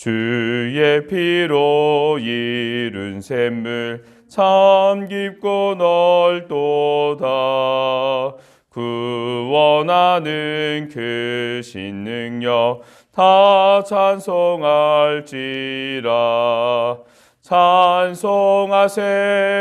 주의 피로 이룬 샘물 참 깊고 넓도다. 구원하는 그 신능력 다 찬송할지라. 찬송하세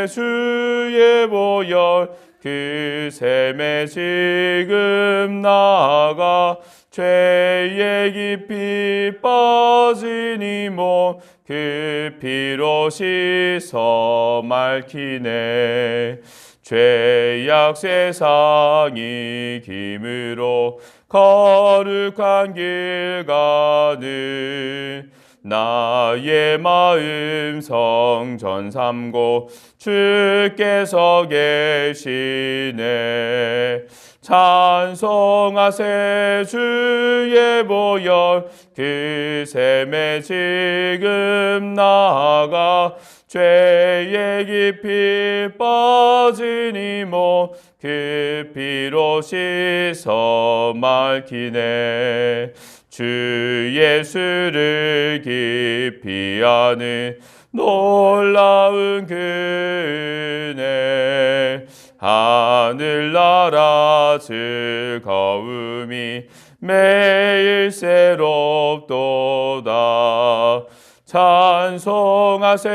주의 보혈 그 샘에 지금 나아가 죄에 깊이 빠진 이몸그 피로 씻어 맑히네. 죄악 세상이 김으로 거룩한 길 가는 나의 마음 성전 삼고 주께서 계시네 찬송하세 주의 보혈 그 샘에 지금 나아가 죄에 깊이 빠진 이몸그 피로 씻어 맑히네. 주 예수를 깊이 아는 놀라운 그네. 하늘나라 즐거움이 매일 새롭도다 찬송하세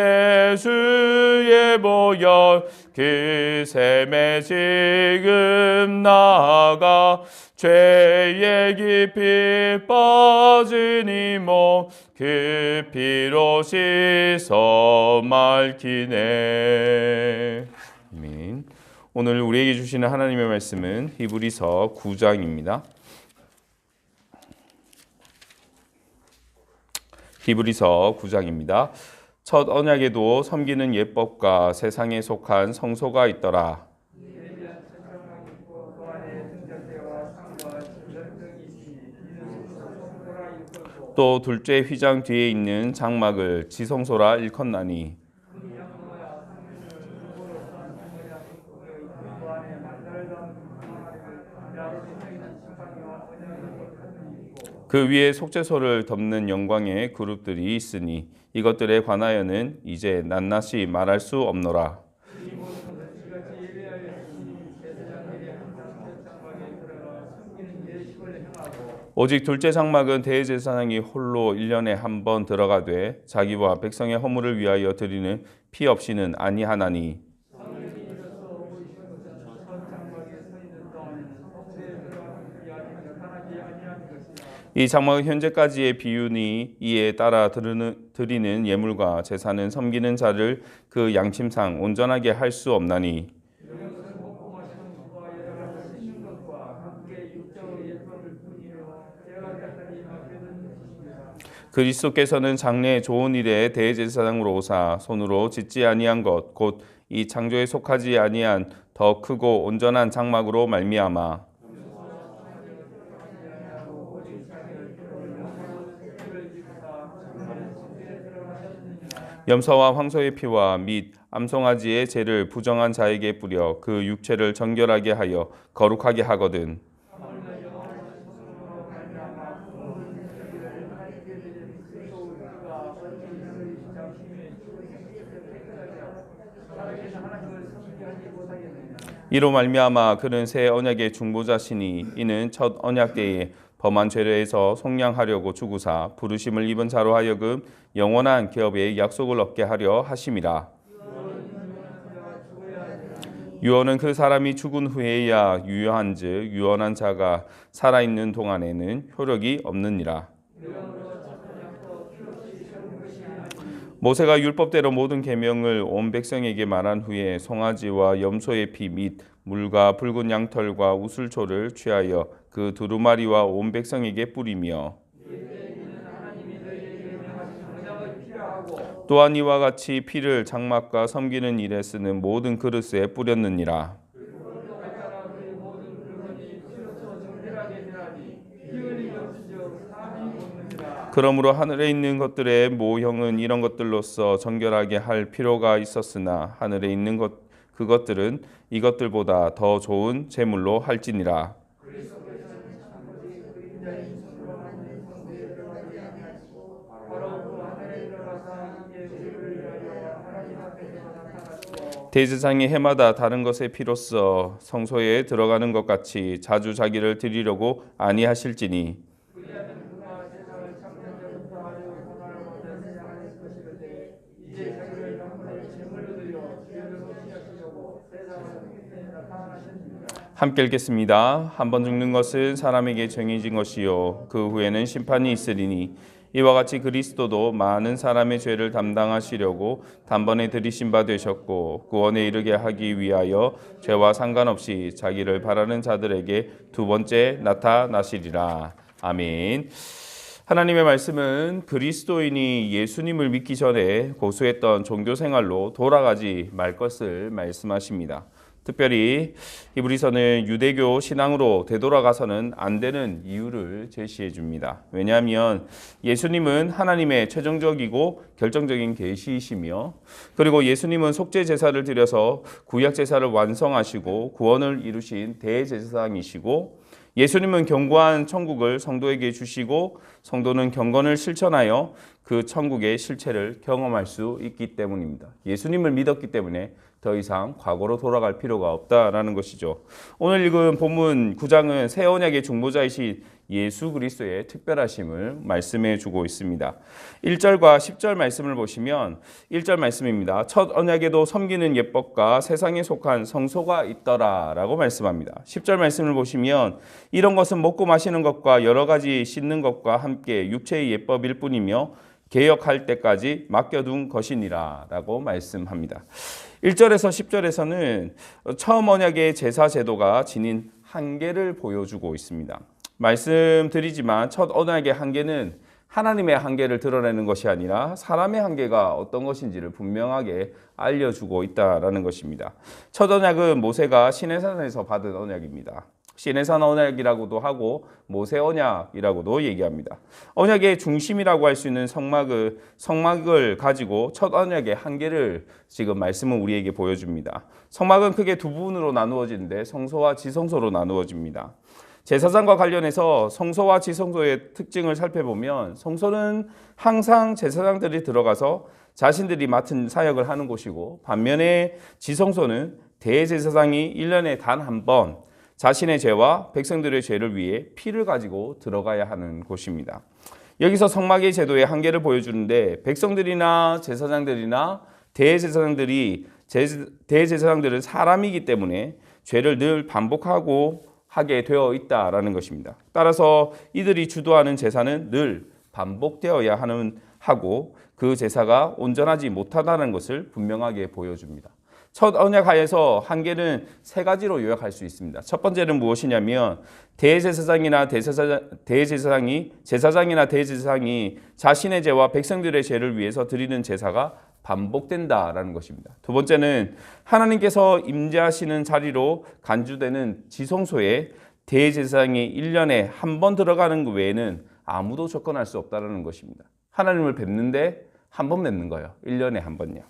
주의 보혈 그 샘에 지금 나아가 죄에 깊이 빠진 이몸그 피로 씻어 맑히네 아멘. 오늘 우리에게 주시는 하나님의 말씀은 히브리서 9장입니다. 히브리서 9장입니다. 첫 언약에도 섬기는 예법과 세상에 속한 성소가 있더라. 또 둘째 휘장 뒤에 있는 장막을 지성소라 일컫나니 그 위에 속죄소를 덮는 영광의 그룹들이 있으니 이것들에 관하여는 이제 낱낱이 말할 수 없노라. 오직 둘째 장막은 대제사장이 홀로 1년에 한 번 들어가되 자기와 백성의 허물을 위하여 드리는 피 없이는 아니하나니 이 장막은 현재까지의 비유니 이에 따라 드리는 예물과 제사는 섬기는 자를 그 양심상 온전하게 할 수 없나니. 그리스도께서는 장래 좋은 일에 대제사장으로 오사 손으로 짓지 아니한 것 곧 이 창조에 속하지 아니한 더 크고 온전한 장막으로 말미암아 염소와 황소의 피와 및 암송아지의 죄를 부정한 자에게 뿌려 그 육체를 정결하게 하여 거룩하게 하거든. 이로 말미암아 그는 새 언약의 중보자시니 이는 첫 언약 때에 범한 죄에서 속량하려고 주구사 부르심을 입은 자로 하여금 영원한 기업의 약속을 얻게 하려 하심이라. 유언은 그 사람이 죽은 후에야 유효한즉 유언한 자가 살아 있는 동안에는 효력이 없느니라. 모세가 율법대로 모든 계명을 온 백성에게 말한 후에 송아지와 염소의 피 및 물과 붉은 양털과 우슬초를 취하여 그 두루마리와 온 백성에게 뿌리며 또한 이와 같이 피를 장막과 섬기는 일에 쓰는 모든 그릇에 뿌렸느니라. 그러므로 하늘에 있는 것들의 모형은 이런 것들로서 정결하게 할 필요가 있었으나 하늘에 있는 것 그것들은 이것들보다 더 좋은 제물로 할지니라. 대제사장이 해마다 다른 것의 피로써 성소에 들어가는 것 같이 자주 자기를 드리려고 아니하실지니 함께 읽겠습니다. 한 번 죽는 것은 사람에게 정해진 것이요 그 후에는 심판이 있으리니 이와 같이 그리스도도 많은 사람의 죄를 담당하시려고 단번에 들이신 바 되셨고 구원에 이르게 하기 위하여 죄와 상관없이 자기를 바라는 자들에게 두 번째 나타나시리라. 아멘. 하나님의 말씀은 그리스도인이 예수님을 믿기 전에 고수했던 종교 생활로 돌아가지 말 것을 말씀하십니다. 특별히 히브리서는 유대교 신앙으로 되돌아가서는 안 되는 이유를 제시해 줍니다. 왜냐하면 예수님은 하나님의 최종적이고 결정적인 계시이시며 그리고 예수님은 속죄 제사를 드려서 구약 제사를 완성하시고 구원을 이루신 대제사장이시고 예수님은 견고한 천국을 성도에게 주시고 성도는 경건을 실천하여 그 천국의 실체를 경험할 수 있기 때문입니다. 예수님을 믿었기 때문에 더 이상 과거로 돌아갈 필요가 없다라는 것이죠. 오늘 읽은 본문 9장은 새 언약의 중보자이신 예수 그리스도의 특별하심을 말씀해 주고 있습니다. 1절과 10절 말씀을 보시면 1절 말씀입니다. 첫 언약에도 섬기는 예법과 세상에 속한 성소가 있더라라고 말씀합니다. 10절 말씀을 보시면 이런 것은 먹고 마시는 것과 여러 가지 씻는 것과 함께 육체의 예법일 뿐이며 개혁할 때까지 맡겨둔 것이니라 라고 말씀합니다. 1절에서 10절에서는 처음 언약의 제사 제도가 지닌 한계를 보여주고 있습니다. 말씀드리지만 첫 언약의 한계는 하나님의 한계를 드러내는 것이 아니라 사람의 한계가 어떤 것인지를 분명하게 알려주고 있다라는 것입니다. 첫 언약은 모세가 시내산에서 받은 언약입니다. 시내산 언약이라고도 하고 모세 언약이라고도 얘기합니다. 언약의 중심이라고 할 수 있는 성막을 성막을 가지고 첫 언약의 한계를 지금 말씀은 우리에게 보여줍니다. 성막은 크게 두 부분으로 나누어지는데 성소와 지성소로 나누어집니다. 제사장과 관련해서 성소와 지성소의 특징을 살펴보면 성소는 항상 제사장들이 들어가서 자신들이 맡은 사역을 하는 곳이고 반면에 지성소는 대제사장이 1년에 단 한 번 자신의 죄와 백성들의 죄를 위해 피를 가지고 들어가야 하는 곳입니다. 여기서 성막의 제도의 한계를 보여주는데 백성들이나 제사장들이나 대제사장들이 대제사장들은 사람이기 때문에 죄를 늘 반복하고 하게 되어 있다라는 것입니다. 따라서 이들이 주도하는 제사는 늘 반복되어야 하는 하고 그 제사가 온전하지 못하다는 것을 분명하게 보여줍니다. 첫 언약 하에서 한계는 세 가지로 요약할 수 있습니다. 첫 번째는 무엇이냐면 대제사장이나 대제사장, 대제사장이 제사장이나 대제사장이 자신의 죄와 백성들의 죄를 위해서 드리는 제사가 반복된다라는 것입니다. 두 번째는 하나님께서 임재하시는 자리로 간주되는 지성소에 대제사장이 1년에 한 번 들어가는 그 외에는 아무도 접근할 수 없다는 것입니다. 하나님을 뵙는데 한 번 뵙는 거예요. 1년에 한 번요.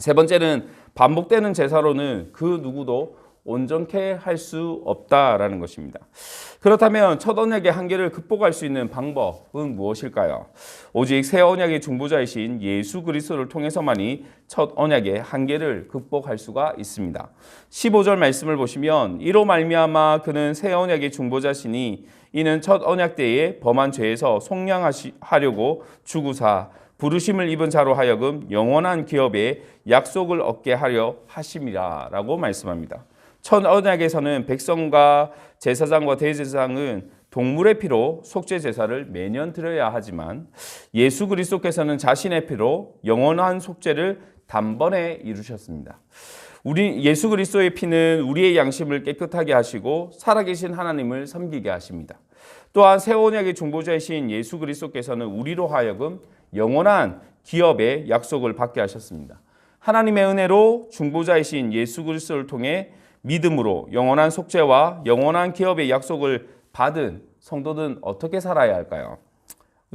세 번째는 반복되는 제사로는 그 누구도 온전케 할 수 없다라는 것입니다. 그렇다면 첫 언약의 한계를 극복할 수 있는 방법은 무엇일까요? 오직 새 언약의 중보자이신 예수 그리스도를 통해서만이 첫 언약의 한계를 극복할 수가 있습니다. 15절 말씀을 보시면 이로 말미암아 그는 새 언약의 중보자시니 이는 첫 언약 때에 범한 죄에서 속량하려고 주구사 부르심을 입은 자로 하여금 영원한 기업의 약속을 얻게 하려 하심이라라고 말씀합니다. 첫 언약에서는 백성과 제사장과 대제사장은 동물의 피로 속죄 제사를 매년 드려야 하지만 예수 그리스도께서는 자신의 피로 영원한 속죄를 단번에 이루셨습니다. 우리 예수 그리스도의 피는 우리의 양심을 깨끗하게 하시고 살아계신 하나님을 섬기게 하십니다. 또한 새 언약의 중보자이신 예수 그리스도께서는 우리로 하여금 영원한 기업의 약속을 받게 하셨습니다. 하나님의 은혜로 중보자이신 예수 그리스도를 통해 믿음으로 영원한 속죄와 영원한 기업의 약속을 받은 성도는 어떻게 살아야 할까요?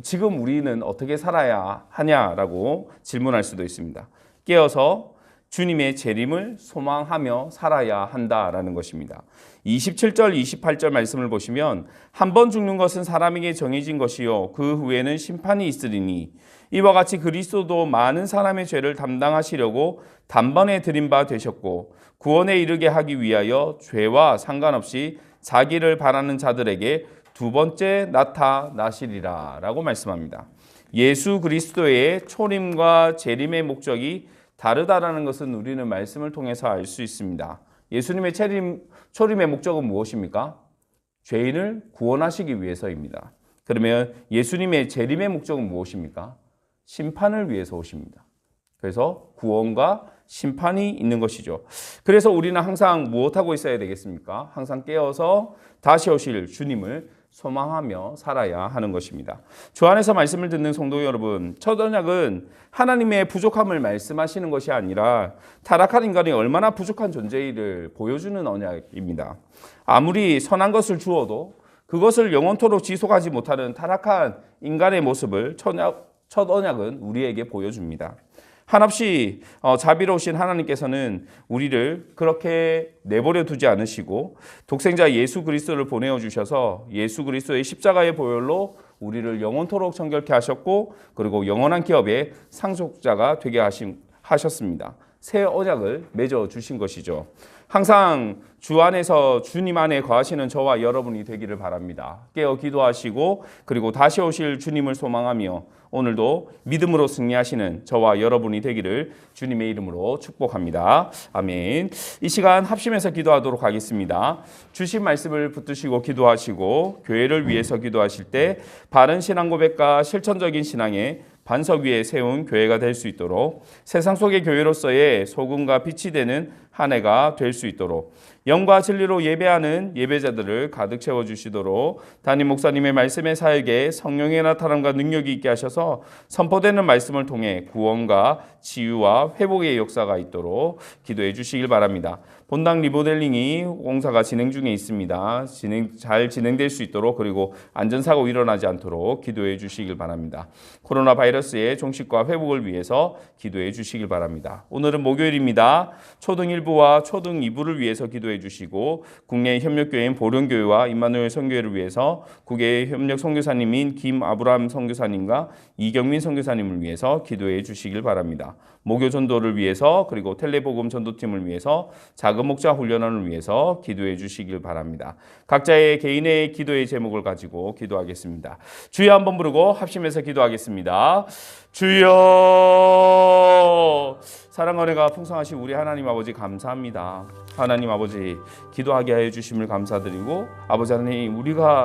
지금 우리는 어떻게 살아야 하냐라고 질문할 수도 있습니다. 깨어서 주님의 재림을 소망하며 살아야 한다라는 것입니다. 27절, 28절 말씀을 보시면 한 번 죽는 것은 사람에게 정해진 것이요 그 후에는 심판이 있으리니 이와 같이 그리스도도 많은 사람의 죄를 담당하시려고 단번에 드린 바 되셨고 구원에 이르게 하기 위하여 죄와 상관없이 자기를 바라는 자들에게 두 번째 나타나시리라라고 말씀합니다. 예수 그리스도의 초림과 재림의 목적이 다르다라는 것은 우리는 말씀을 통해서 알 수 있습니다. 예수님의 체림, 초림의 목적은 무엇입니까? 죄인을 구원하시기 위해서입니다. 그러면 예수님의 재림의 목적은 무엇입니까? 심판을 위해서 오십니다. 그래서 구원과 심판이 있는 것이죠. 그래서 우리는 항상 무엇하고 있어야 되겠습니까? 항상 깨어서 다시 오실 주님을 소망하며 살아야 하는 것입니다. 주 안에서 말씀을 듣는 성도 여러분, 첫 언약은 하나님의 부족함을 말씀하시는 것이 아니라 타락한 인간이 얼마나 부족한 존재를 보여주는 언약입니다. 아무리 선한 것을 주어도 그것을 영원토록 지속하지 못하는 타락한 인간의 모습을 첫 언약은 우리에게 보여줍니다. 한없이 어, 자비로우신 하나님께서는 우리를 그렇게 내버려 두지 않으시고 독생자 예수 그리스도를 보내어 주셔서 예수 그리스도의 십자가의 보혈로 우리를 영원토록 정결케 하셨고 그리고 영원한 기업의 상속자가 되게 하신 하셨습니다. 새 언약을 맺어 주신 것이죠. 항상 주 안에서 주님 안에 거하시는 저와 여러분이 되기를 바랍니다. 깨어 기도하시고 그리고 다시 오실 주님을 소망하며 오늘도 믿음으로 승리하시는 저와 여러분이 되기를 주님의 이름으로 축복합니다. 아멘. 이 시간 합심해서 기도하도록 하겠습니다. 주신 말씀을 붙드시고 기도하시고 교회를 위해서 기도하실 때 바른 신앙 고백과 실천적인 신앙에 반석 위에 세운 교회가 될 수 있도록 세상 속의 교회로서의 소금과 빛이 되는 한 해가 될 수 있도록 영과 진리로 예배하는 예배자들을 가득 채워 주시도록 담임 목사님의 말씀의 사역에 성령의 나타남과 능력이 있게 하셔서 선포되는 말씀을 통해 구원과 치유와 회복의 역사가 있도록 기도해 주시길 바랍니다. 본당 리모델링이 공사가 진행 중에 있습니다. 진행 잘 진행될 수 있도록 그리고 안전사고 일어나지 않도록 기도해 주시길 바랍니다. 코로나 바이러스의 종식과 회복을 위해서 기도해 주시길 바랍니다. 오늘은 목요일입니다. 초등 1 부와 초등 2부를 위해서 기도해 주시고 국내 협력교회인 보령교회와 임마누엘 선교회를 위해서 국외 협력 선교사님인 김아브람 선교사님과 이경민 선교사님을 위해서 기도해 주시길 바랍니다. 목요 전도를 위해서 그리고 텔레복음 전도팀을 위해서 작은 목자 훈련원을 위해서 기도해 주시길 바랍니다. 각자의 개인의 기도의 제목을 가지고 기도하겠습니다. 주여 한번 부르고 합심해서 기도하겠습니다. 사랑 은혜가 풍성하신 우리 하나님 아버지 감사합니다. 하나님 아버지 기도하게 하여 주심을 감사드리고 아버지 하나님 우리가